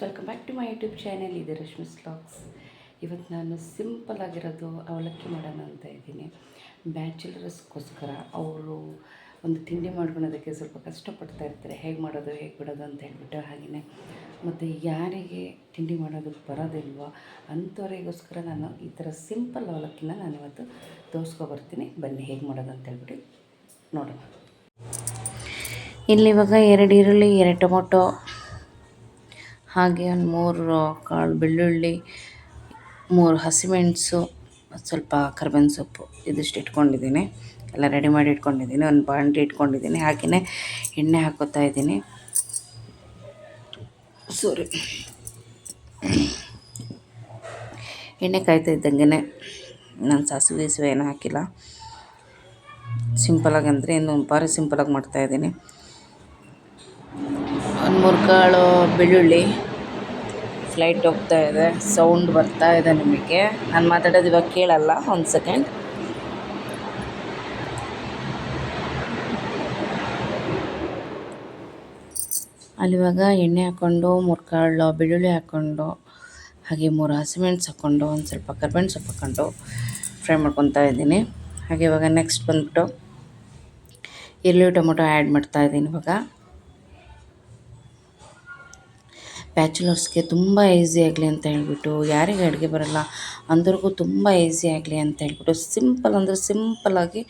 Welcome back to my YouTube channel ಇದೆ ರಶ್ಮಿ ಸ್ಲಾಗ್ಸ್ ಇವತ್ತು ನಾನು ಸಿಂಪಲ್ ಆಗಿರೋದು ಅವಲಕ್ಕಿ ಮಾಡೋಣ ಅಂತ ಇದ್ದೀನಿ. ಬ್ಯಾಚುಲರ್ಸ್ಗೋಸ್ಕರ ಅವರು ಒಂದು ತಿಂಡಿ ಮಾಡ್ಕೊಳೋದಕ್ಕೆ ಸ್ವಲ್ಪ ಕಷ್ಟಪಡ್ತಾ ಇರ್ತಾರೆ. ಹೇಗೆ ಮಾಡೋದು, ಹೇಗೆ ಬಿಡೋದು ಅಂತ ಹೇಳ್ಬಿಟ್ಟು ಹಾಗೆಯೇ ಮತ್ತು ಯಾರಿಗೆ ತಿಂಡಿ ಮಾಡೋದಕ್ಕೆ ಬರೋದಿಲ್ವೋ ಅಂಥವರಿಗೋಸ್ಕರ ನಾನು ಈ ಥರ ಸಿಂಪಲ್ ಅವಲಕ್ಕಿನ ನಾನು ಇವತ್ತು ತೋರಿಸ್ಕೊಬರ್ತೀನಿ ಬನ್ನಿ, ಹೇಗೆ ಮಾಡೋದು ಅಂತ ಹೇಳ್ಬಿಟ್ಟು ನೋಡೋಣ. ಇಲ್ಲಿ ಇವಾಗ ಎರಡು ಈರುಳ್ಳಿ, ಎರಡು ಟೊಮೊಟೊ ಹಾಗೆ ಒಂದು ಮೂರು ಕಾಳು ಬೆಳ್ಳುಳ್ಳಿ, ಮೂರು ಹಸಿಮೆಣಸು, ಸ್ವಲ್ಪ ಕರ್ಬೇವಿನ ಸೊಪ್ಪು ಇದಿಷ್ಟು ಇಟ್ಕೊಂಡಿದ್ದೀನಿ. ಎಲ್ಲ ರೆಡಿ ಮಾಡಿ ಇಟ್ಕೊಂಡಿದ್ದೀನಿ. ಒಂದು ಬಾಂಡಿ ಇಟ್ಕೊಂಡಿದ್ದೀನಿ. ಹಾಗೆಯೇ ಎಣ್ಣೆ ಹಾಕೋತಾ ಇದ್ದೀನಿ. ಸಾರಿ. ಎಣ್ಣೆ ಕಾಯ್ತಾ ಇದ್ದಂಗೆ ನಾನು ಸಾಸಿವೆ ಗೀಸಿವೆ ಏನೂ ಹಾಕಿಲ್ಲ. ಸಿಂಪಲಾಗಿ ಅಂದರೆ ಇನ್ನು ಭಾರಿ ಸಿಂಪಲಾಗಿ ಮಾಡ್ತಾಯಿದ್ದೀನಿ ಒಂದು ಮೂರು ಕಾಳು ಬೆಳ್ಳುಳ್ಳಿ. ಫ್ಲೈಟ್ ಹೋಗ್ತಾ ಇದೆ. ಸೌಂಡ್ ಬರ್ತಾ ಇದೆ ನಿಮಗೆ. ನಾನು ಮಾತಾಡೋದು ಇವಾಗ ಕೇಳಲ್ಲ. ಒಂದು ಸೆಕೆಂಡ್ ಅಲ್ಲಿವಾಗ ಎಣ್ಣೆ ಹಾಕ್ಕೊಂಡು ಮೂರು ಕಾಳು ಬೆಳ್ಳುಳ್ಳಿ ಹಾಕ್ಕೊಂಡು ಹಾಗೆ ಮೂರು ಹಸಿಮೆಣ್ಸು ಹಾಕ್ಕೊಂಡು ಒಂದು ಸ್ವಲ್ಪ ಕರ್ಬೇವಿನ ಸೊಪ್ಪು ಹಾಕ್ಕೊಂಡು ಫ್ರೈ ಮಾಡ್ಕೊತಾ ಇದ್ದೀನಿ. ಹಾಗೆ ಇವಾಗ ನೆಕ್ಸ್ಟ್ ಬಂದ್ಬಿಟ್ಟು ಈರುಳ್ಳಿ ಟೊಮೊಟೊ ಆ್ಯಡ್ ಮಾಡ್ತಾ ಇದ್ದೀನಿ ಇವಾಗ. ಬ್ಯಾಚುಲರ್ಸ್ಗೆ ತುಂಬ ಈಸಿ ಆಗಲಿ ಅಂತ ಹೇಳ್ಬಿಟ್ಟು, ಯಾರಿಗೆ ಅಡುಗೆ ಬರೋಲ್ಲ, ಅಂದ್ರಿಗೂ ತುಂಬ ಈಸಿ ಆಗಲಿ ಅಂತ ಹೇಳ್ಬಿಟ್ಟು, ಸಿಂಪಲ್ ಅಂದರೆ ಸಿಂಪಲ್ಲಾಗಿ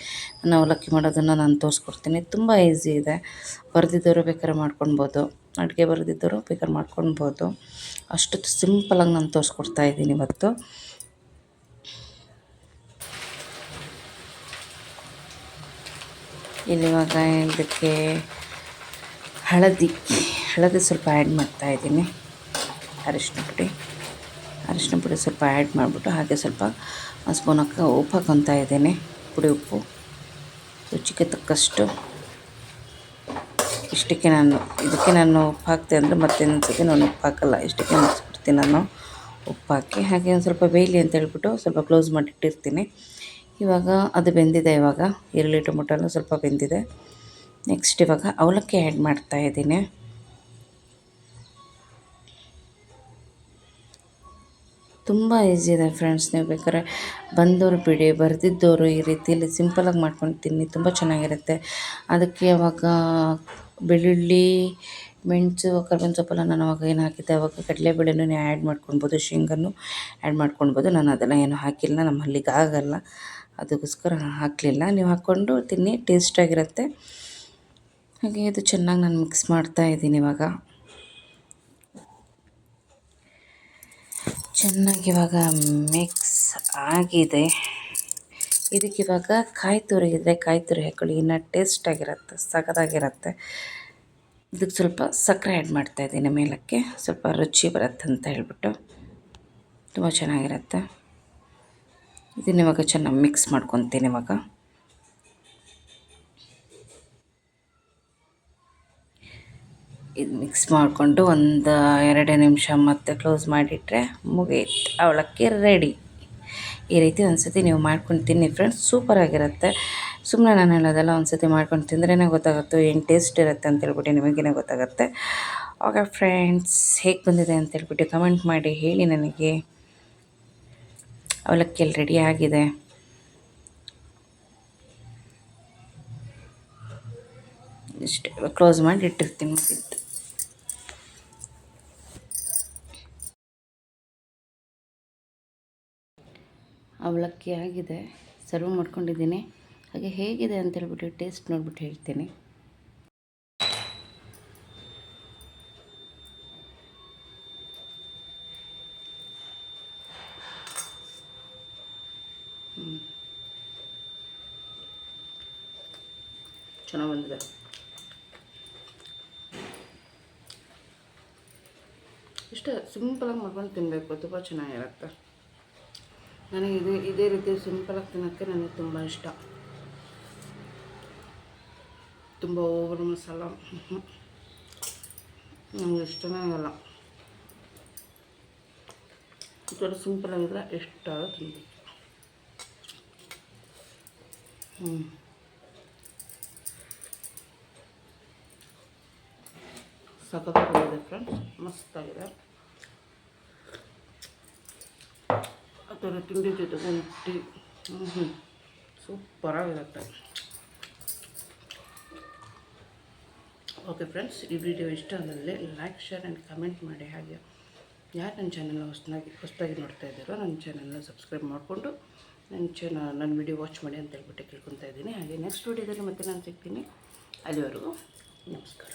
ನಾನು ಅವಲಕ್ಕಿ ಮಾಡೋದನ್ನು ನಾನು ತೋರಿಸ್ಕೊಡ್ತೀನಿ. ತುಂಬ ಈಸಿ ಇದೆ. ಬರೆದಿದ್ದವರು ಬೇಕಾದ್ರೆ ಮಾಡ್ಕೊಳ್ಬೋದು ಅಡುಗೆ ಬರೆದಿದ್ದವರು ಬೇಕಾದ್ರೆ ಮಾಡ್ಕೊಳ್ಬೋದು ಅಷ್ಟು ಸಿಂಪಲಾಗಿ ನಾನು ತೋರಿಸ್ಕೊಡ್ತಾ ಇದ್ದೀನಿ ಇವತ್ತು. ಇಲ್ಲಿವಾಗ ಇದಕ್ಕೆ ಹಳದಿ. ಹಳದಿ ಸ್ವಲ್ಪ ಆ್ಯಡ್ ಮಾಡ್ತಾ ಇದ್ದೀನಿ. ಅರಿಶಿನ ಪುಡಿ. ಅರಿಶಿನ ಪುಡಿ ಸ್ವಲ್ಪ ಆ್ಯಡ್ ಮಾಡಿಬಿಟ್ಟು ಹಾಗೆ ಸ್ವಲ್ಪ ಸ್ಪೂನ್ ಹಾಕಿ ಉಪ್ಪು ಹಾಕೊತಾ ಇದ್ದೀನಿ. ಪುಡಿ ಉಪ್ಪು. ರುಚಿಗೆ ತಕ್ಕಷ್ಟು. ಇಷ್ಟಕ್ಕೆ ನಾನು, ಇದಕ್ಕೆ ನಾನು ಉಪ್ಪು ಹಾಕ್ತೆ ಅಂದರೆ ಮತ್ತೆ ಇನ್ನೊಂದ್ಸತಿ ನಾನು ಉಪ್ಪು ಹಾಕಲ್ಲ ಇಷ್ಟಕ್ಕೆ ಮುಗಿಸ್ಬಿಡ್ತೀನಿ ನಾನು ಉಪ್ಪು ಹಾಕಿ ಹಾಗೆ ಒಂದು ಸ್ವಲ್ಪ ಬೇಯಲಿ ಅಂತ ಹೇಳ್ಬಿಟ್ಟು ಸ್ವಲ್ಪ ಕ್ಲೋಸ್ ಮಾಡಿಟ್ಟಿರ್ತೀನಿ. ಇವಾಗ ಅದು ಬೆಂದಿದೆ ಇವಾಗ. ಈರುಳ್ಳಿ ಟೊಮೊಟೊನೂ ಸ್ವಲ್ಪ ಬೆಂದಿದೆ. ನೆಕ್ಸ್ಟ್ ಇವಾಗ ಅವಲಕ್ಕಿ ಆ್ಯಡ್ ಮಾಡ್ತಾ ತುಂಬ ಈಸಿ ಇದೆ ಫ್ರೆಂಡ್ಸ್ ನೀವು ಬೇಕಾದ್ರೆ ಬಂದವರು ಬಿಡಿ, ಬರೆದಿದ್ದವರು ಈ ರೀತಿಯಲ್ಲಿ ಸಿಂಪಲಾಗಿ ಮಾಡ್ಕೊಂಡು ತಿನ್ನಿ ತುಂಬ ಚೆನ್ನಾಗಿರುತ್ತೆ. ಅದಕ್ಕೆ ಅವಾಗ ಬೆಳ್ಳುಳ್ಳಿ, ಮೆಣಸು, ಕರ್ಬೇವಿನ ಸೊಪ್ಪೆಲ್ಲ ನಾನು ಅವಾಗ ಏನು ಹಾಕಿದ್ದೆ, ಅವಾಗ ಕಡಲೆಬೇಳೆನೂ ಆ್ಯಡ್ ಮಾಡ್ಕೊಳ್ಬೋದು, ಶೇಂಗನೂ ಆ್ಯಡ್ ಮಾಡ್ಕೊಳ್ಬೋದು. ನಾನು ಅದೆಲ್ಲ ಏನು ಹಾಕಿಲ್ಲ, ನಮ್ಮ ಅಲ್ಲಿಗೆ ಆಗಲ್ಲ, ಅದಕ್ಕೋಸ್ಕರ ಹಾಕಲಿಲ್ಲ. ನೀವು ಹಾಕ್ಕೊಂಡು ತಿನ್ನಿ, ಟೇಸ್ಟಾಗಿರುತ್ತೆ. ಹಾಗೆ ಇದು ಚೆನ್ನಾಗಿ ನಾನು ಮಿಕ್ಸ್ ಮಾಡ್ತಾ ಇದ್ದೀನಿ ಇವಾಗ. ಚೆನ್ನಾಗಿ ಇವಾಗ ಮಿಕ್ಸ್ ಆಗಿದೆ. ಇದಕ್ಕೆ ಇವಾಗ ಕಾಯಿ ತುರಿ ಇದ್ದರೆ ಕಾಯಿ ತುರಿ ಹಾಕೊಳ್ಳಿ. ಇನ್ನೂ ಟೇಸ್ಟಾಗಿರುತ್ತೆ ಸಖತ್ತಾಗಿರುತ್ತೆ ಇದಕ್ಕೆ ಸ್ವಲ್ಪ ಸಕ್ಕರೆ ಆ್ಯಡ್ ಮಾಡ್ತಾ ಇದ್ದೀನಿ ಮೇಲಕ್ಕೆ. ಸ್ವಲ್ಪ ರುಚಿ ಬರುತ್ತೆ ಅಂತ ಹೇಳ್ಬಿಟ್ಟು. ತುಂಬ ಚೆನ್ನಾಗಿರುತ್ತೆ. ಇದನ್ನ ಇವಾಗ ಚೆನ್ನಾಗಿ ಮಿಕ್ಸ್ ಮಾಡ್ಕೊತೀನಿ ಇವಾಗ. ಇದು ಮಿಕ್ಸ್ ಮಾಡಿಕೊಂಡು ಒಂದು ಎರಡು ನಿಮಿಷ ಮತ್ತೆ ಕ್ಲೋಸ್ ಮಾಡಿಟ್ಟರೆ ಮುಗೀತು. ಅವಲಕ್ಕಿ ರೆಡಿ ಈ ರೀತಿ ಒಂದು ಸತಿ ನೀವು ಮಾಡ್ಕೊಂಡು ತಿನ್ನಿ ಫ್ರೆಂಡ್ಸ್ ಸೂಪರಾಗಿರುತ್ತೆ ಸುಮ್ಮನೆ ನಾನು ಹೇಳೋದೆಲ್ಲ ಒಂದು ಸತಿ ಮಾಡ್ಕೊಂಡು ತಿಂದ್ರೇ ಗೊತ್ತಾಗುತ್ತೆ, ಏನು ಟೇಸ್ಟ್ ಇರುತ್ತೆ ಅಂತ ಹೇಳ್ಬಿಟ್ಟು ನಿಮಗೇನೆ ಗೊತ್ತಾಗುತ್ತೆ. ಓಕೆ ಫ್ರೆಂಡ್ಸ್ ಹೇಗೆ ಬಂದಿದೆ ಅಂತ ಹೇಳ್ಬಿಟ್ಟು ಕಮೆಂಟ್ ಮಾಡಿ, ಹೇಳಿ ನನಗೆ. ಅವಲಕ್ಕಿ ಎಲ್ಲ ರೆಡಿ ಆಗಿದೆ? ಇಷ್ಟು ಕ್ಲೋಸ್ ಮಾಡಿ ಇಟ್ಟಿರ್ತೀನಿ ಮುಗಿದ್ದು ಅವಲಕ್ಕಿ ಆಗಿದೆ. ಸರ್ವ್ ಮಾಡ್ಕೊಂಡಿದ್ದೀನಿ. ಹಾಗೆ ಹೇಗಿದೆ ಅಂತ ಹೇಳ್ಬಿಟ್ಟು ಟೇಸ್ಟ್ ನೋಡ್ಬಿಟ್ಟು ಹೇಳ್ತೀನಿ. ಚೆನ್ನಾಗಿ ಬಂದಿದೆ. ಇಷ್ಟೇ ಸಿಂಪಲಾಗಿ ಮಾಡ್ಕೊಂಡು ತಿನ್ನಬೇಕು ತುಂಬ ಚೆನ್ನಾಗಿರುತ್ತೆ. ನನಗೆ ಇದು, ಇದೇ ರೀತಿ ಸಿಂಪಲಾಗಿ ತಿನ್ನೋಕ್ಕೆ ನನಗೆ ತುಂಬ ಇಷ್ಟ. ತುಂಬ ಓವರ್ ಮಸಾಲ. ನಮ್ಗೆ ಇಷ್ಟನೇ ಆಗಲ್ಲ. ಥರ ಸಿಂಪಲಾಗಿದ್ರೆ ಇಷ್ಟ ತಿನ್ಬೇಕು ಹ್ಞೂ ಸಖತ್ತಾಗಿದೆ ಫ್ರೆಂಡ್ಸ್ ಮಸ್ತಾಗಿದೆ. ಥರ ತಿಂಡಿ ಜೊತೆಗೆ ರೊಟ್ಟಿ ಹ್ಞೂ ಹ್ಞೂ ಸೂಪರಾಗಿರುತ್ತೆ. ಓಕೆ ಫ್ರೆಂಡ್ಸ್ ಈ ವಿಡಿಯೋ ಇಷ್ಟ ಆದಲ್ಲಿ ಲೈಕ್ ಶೇರ್ ಆ್ಯಂಡ್ ಕಮೆಂಟ್ ಮಾಡಿ ಹಾಗೆ. ಯಾರು ನನ್ನ ಚಾನಲ್ನ ಹೊಸದಾಗಿ ಹೊಸದಾಗಿ ನೋಡ್ತಾ ಇದ್ದಾರೋ ನನ್ನ ಚಾನಲ್ನ ಸಬ್ಸ್ಕ್ರೈಬ್ ಮಾಡಿಕೊಂಡು ನನ್ನ ಚಾನ ನನ್ನ ವಿಡಿಯೋ ವಾಚ್ ಮಾಡಿ ಅಂತ ಹೇಳ್ಬಿಟ್ಟು ಕೇಳ್ಕೊತಾ ಇದ್ದೀನಿ. ಹಾಗೆ ನೆಕ್ಸ್ಟ್ ವಿಡಿಯೋದಲ್ಲಿ ಮತ್ತೆ ನಾನು ಸಿಗ್ತೀನಿ. ಅಲ್ಲಿವರೆಗೂ ನಮಸ್ಕಾರ.